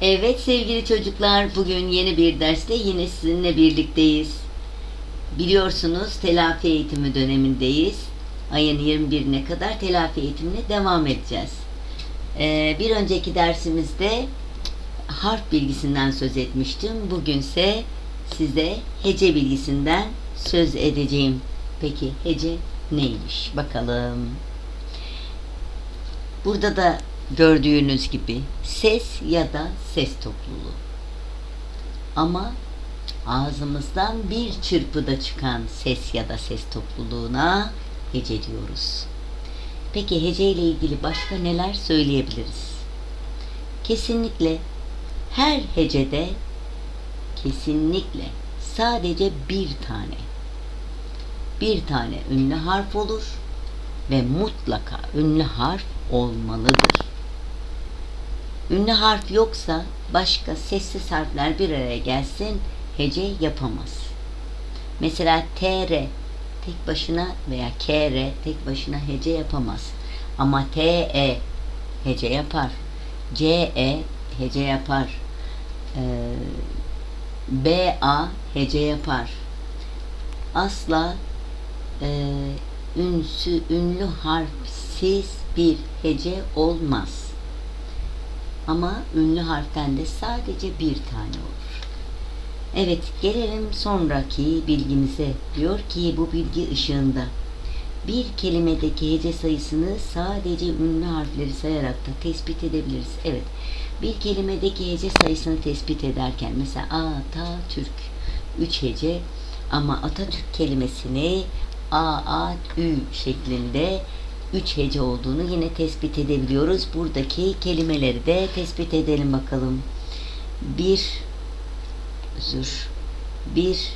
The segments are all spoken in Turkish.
Evet sevgili çocuklar, bugün yeni bir derste yine sizinle birlikteyiz. Biliyorsunuz telafi eğitimi dönemindeyiz. Ayın 21'ine kadar telafi eğitimine devam edeceğiz. Ee, bir önceki dersimizde harf bilgisinden söz etmiştim. Bugünse size hece bilgisinden söz edeceğim. Peki hece neymiş? Bakalım. Burada da gördüğünüz gibi ses ya da ses topluluğu. Ama ağzımızdan bir çırpıda çıkan ses ya da ses topluluğuna hece diyoruz. Peki hece ile ilgili başka neler söyleyebiliriz? Kesinlikle her hecede kesinlikle sadece bir tane bir tane ünlü harf olur ve mutlaka ünlü harf olmalıdır. Ünlü harf yoksa başka sessiz harfler bir araya gelsin hece yapamaz. Mesela TR tek başına veya KR tek başına hece yapamaz. Ama TE hece yapar. CE hece yapar. Ee, BA hece yapar. Asla e, ünsü, ünlü harfsiz bir hece olmaz. Ama ünlü harften de sadece bir tane olur. Evet, gelelim sonraki bilgimize. Diyor ki bu bilgi ışığında bir kelimedeki hece sayısını sadece ünlü harfleri sayarak da tespit edebiliriz. Evet, bir kelimedeki hece sayısını tespit ederken mesela Atatürk 3 hece ama Atatürk kelimesini A, A, Ü şeklinde 3 hece olduğunu yine tespit edebiliyoruz. Buradaki kelimeleri de tespit edelim bakalım. 1 özür 1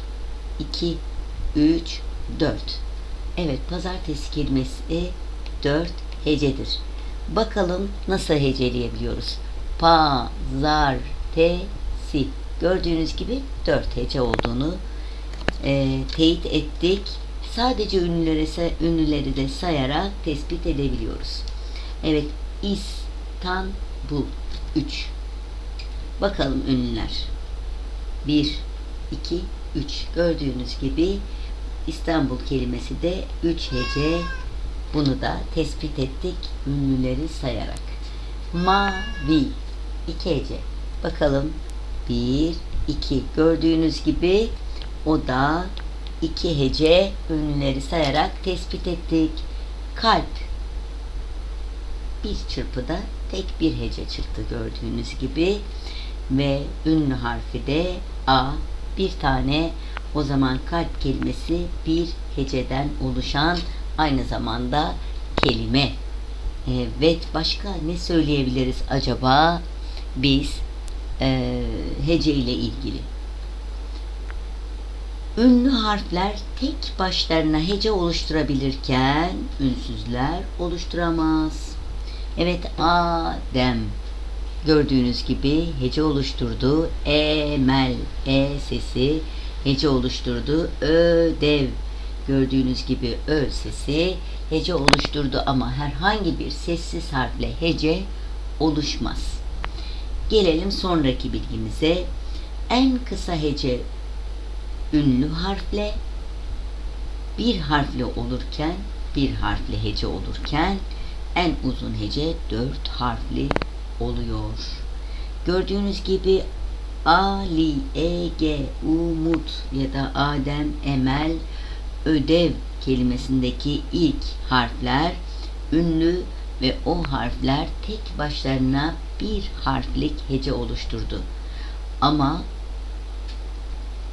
2 3 4 Evet pazartesi kelimesi 4 hecedir. Bakalım nasıl heceleyebiliyoruz. Pazartesi gördüğünüz gibi 4 hece olduğunu e, teyit ettik sadece ünlüleri, ünlüleri de sayarak tespit edebiliyoruz. Evet, İstanbul 3. Bakalım ünlüler. 1, 2, 3. Gördüğünüz gibi İstanbul kelimesi de 3 hece. Bunu da tespit ettik ünlüleri sayarak. Mavi 2 hece. Bakalım 1, 2. Gördüğünüz gibi o da iki hece ünlüleri sayarak tespit ettik. Kalp bir çırpıda tek bir hece çıktı gördüğünüz gibi ve ünlü harfi de A bir tane o zaman kalp kelimesi bir heceden oluşan aynı zamanda kelime. Evet başka ne söyleyebiliriz acaba biz e, hece ile ilgili? Ünlü harfler tek başlarına hece oluşturabilirken ünsüzler oluşturamaz. Evet Adem gördüğünüz gibi hece oluşturdu. Emel E sesi hece oluşturdu. Ödev gördüğünüz gibi ö sesi hece oluşturdu ama herhangi bir sessiz harfle hece oluşmaz. Gelelim sonraki bilgimize. En kısa hece ünlü harfle bir harfle olurken bir harfle hece olurken en uzun hece dört harfli oluyor. Gördüğünüz gibi Ali, Ege, Umut ya da Adem, Emel, Ödev kelimesindeki ilk harfler ünlü ve o harfler tek başlarına bir harflik hece oluşturdu. Ama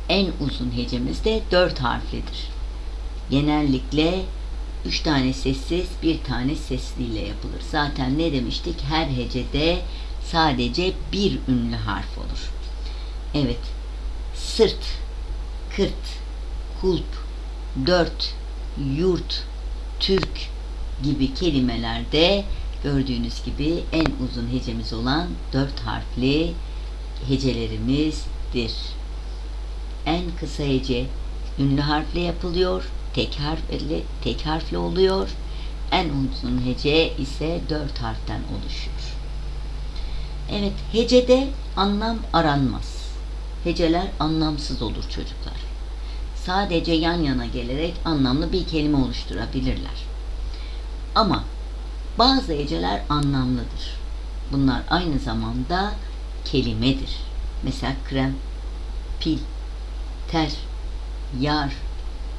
en uzun hecemiz de dört harflidir. Genellikle üç tane sessiz, bir tane sesliyle yapılır. Zaten ne demiştik? Her hecede sadece bir ünlü harf olur. Evet. Sırt, kırt, kulp, dört, yurt, Türk gibi kelimelerde gördüğünüz gibi en uzun hecemiz olan dört harfli hecelerimizdir en kısa hece ünlü harfle yapılıyor. Tek harfle, tek harfle oluyor. En uzun hece ise dört harften oluşuyor. Evet, hecede anlam aranmaz. Heceler anlamsız olur çocuklar. Sadece yan yana gelerek anlamlı bir kelime oluşturabilirler. Ama bazı heceler anlamlıdır. Bunlar aynı zamanda kelimedir. Mesela krem, pil, ter, yar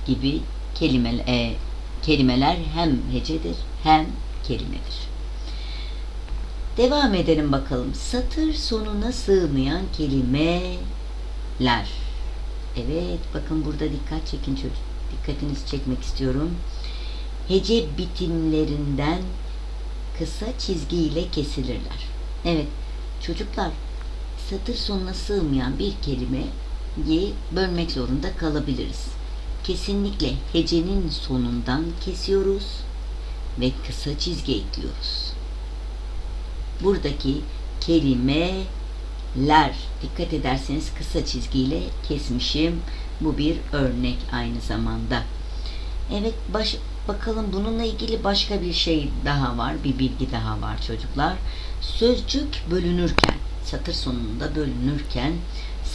gibi kelime, e, kelimeler hem hecedir hem kelimedir. Devam edelim bakalım. Satır sonuna sığmayan kelimeler. Evet, bakın burada dikkat çekin çocuk. Dikkatinizi çekmek istiyorum. Hece bitimlerinden kısa çizgiyle kesilirler. Evet, çocuklar satır sonuna sığmayan bir kelimeyi bölmek zorunda kalabiliriz. Kesinlikle hecenin sonundan kesiyoruz ve kısa çizgi ekliyoruz. Buradaki kelimeler dikkat ederseniz kısa çizgiyle kesmişim. Bu bir örnek aynı zamanda. Evet baş, bakalım bununla ilgili başka bir şey daha var. Bir bilgi daha var çocuklar. Sözcük bölünürken satır sonunda bölünürken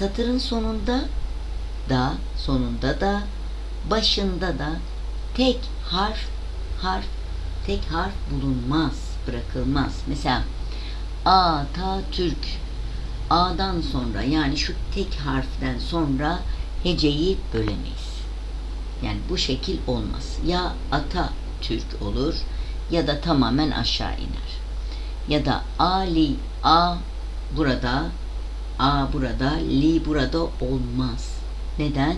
satırın sonunda da sonunda da başında da tek harf harf tek harf bulunmaz bırakılmaz. Mesela A, Ta, Türk. A'dan sonra yani şu tek harften sonra heceyi bölemeyiz. Yani bu şekil olmaz. Ya Ata Türk olur ya da tamamen aşağı iner. Ya da Ali A burada A burada, Li burada olmaz. Neden?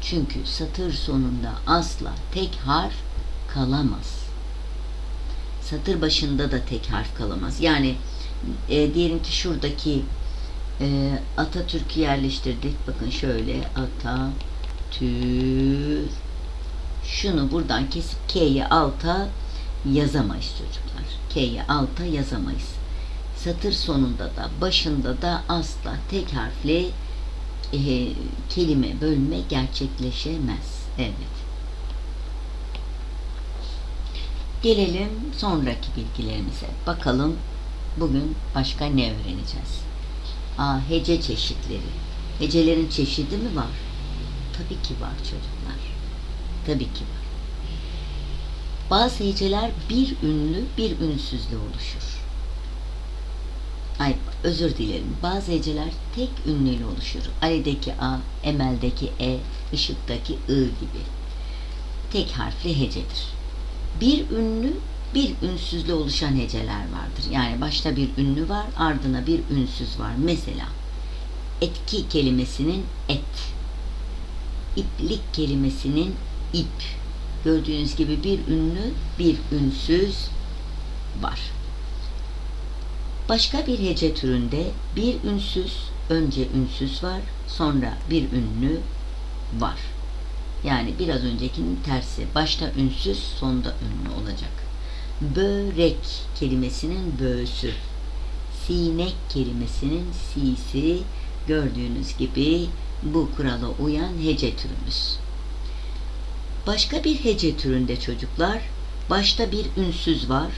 Çünkü satır sonunda asla tek harf kalamaz. Satır başında da tek harf kalamaz. Yani e, diyelim ki şuradaki e, Atatürk'ü yerleştirdik. Bakın şöyle Atatürk şunu buradan kesip K'yi alta yazamayız çocuklar. K'yi alta yazamayız. Satır sonunda da başında da asla tek harfli e, kelime bölme gerçekleşemez. Evet. Gelelim sonraki bilgilerimize. Bakalım bugün başka ne öğreneceğiz? Aa, hece çeşitleri. Hecelerin çeşidi mi var? Tabii ki var çocuklar. Tabii ki var. Bazı heceler bir ünlü bir ünsüzle oluşur. Ay özür dilerim. Bazı heceler tek ünlüyle oluşur. Ali'deki A, Emel'deki E, Işık'taki I gibi. Tek harfli hecedir. Bir ünlü bir ünsüzle oluşan heceler vardır. Yani başta bir ünlü var, ardına bir ünsüz var. Mesela etki kelimesinin et, iplik kelimesinin ip. Gördüğünüz gibi bir ünlü, bir ünsüz var. Başka bir hece türünde bir ünsüz, önce ünsüz var, sonra bir ünlü var. Yani biraz öncekinin tersi. Başta ünsüz, sonda ünlü olacak. Börek kelimesinin böğüsü. Sinek kelimesinin sisi. Gördüğünüz gibi bu kurala uyan hece türümüz. Başka bir hece türünde çocuklar başta bir ünsüz var,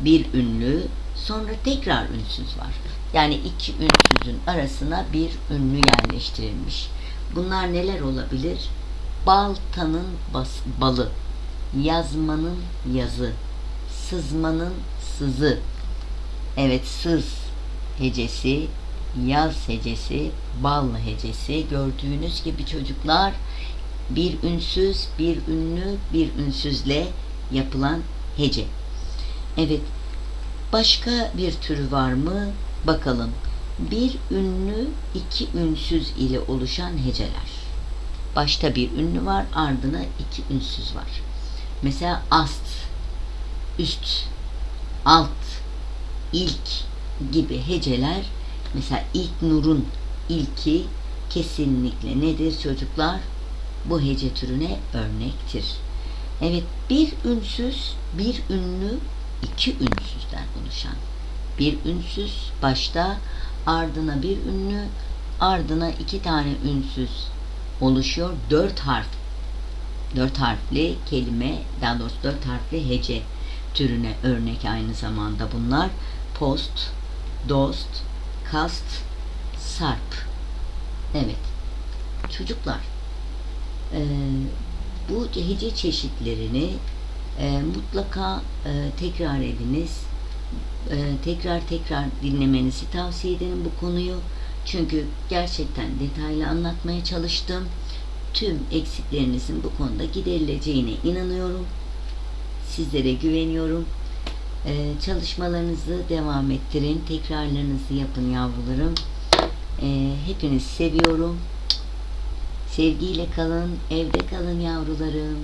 bir ünlü, sonra tekrar ünsüz var. Yani iki ünsüzün arasına bir ünlü yerleştirilmiş. Bunlar neler olabilir? Baltanın bas, balı, yazmanın yazı, sızmanın sızı. Evet sız hecesi, yaz hecesi, bal hecesi gördüğünüz gibi çocuklar bir ünsüz, bir ünlü, bir ünsüzle yapılan hece. Evet. Başka bir türü var mı? Bakalım. Bir ünlü, iki ünsüz ile oluşan heceler. Başta bir ünlü var, ardına iki ünsüz var. Mesela ast, üst, alt, ilk gibi heceler mesela ilk nurun ilki kesinlikle nedir çocuklar? Bu hece türüne örnektir. Evet bir ünsüz, bir ünlü, iki ünsüzden oluşan. Bir ünsüz başta ardına bir ünlü, ardına iki tane ünsüz oluşuyor. Dört harf. Dört harfli kelime, daha doğrusu dört harfli hece türüne örnek aynı zamanda bunlar. Post, dost, kast, sarp. Evet. Çocuklar, e, bu hece çeşitlerini e, mutlaka e, tekrar ediniz. E, tekrar tekrar dinlemenizi tavsiye ederim bu konuyu. Çünkü gerçekten detaylı anlatmaya çalıştım. Tüm eksiklerinizin bu konuda giderileceğine inanıyorum. Sizlere güveniyorum. Ee, çalışmalarınızı devam ettirin. Tekrarlarınızı yapın yavrularım. Ee, hepinizi seviyorum. Sevgiyle kalın. Evde kalın yavrularım.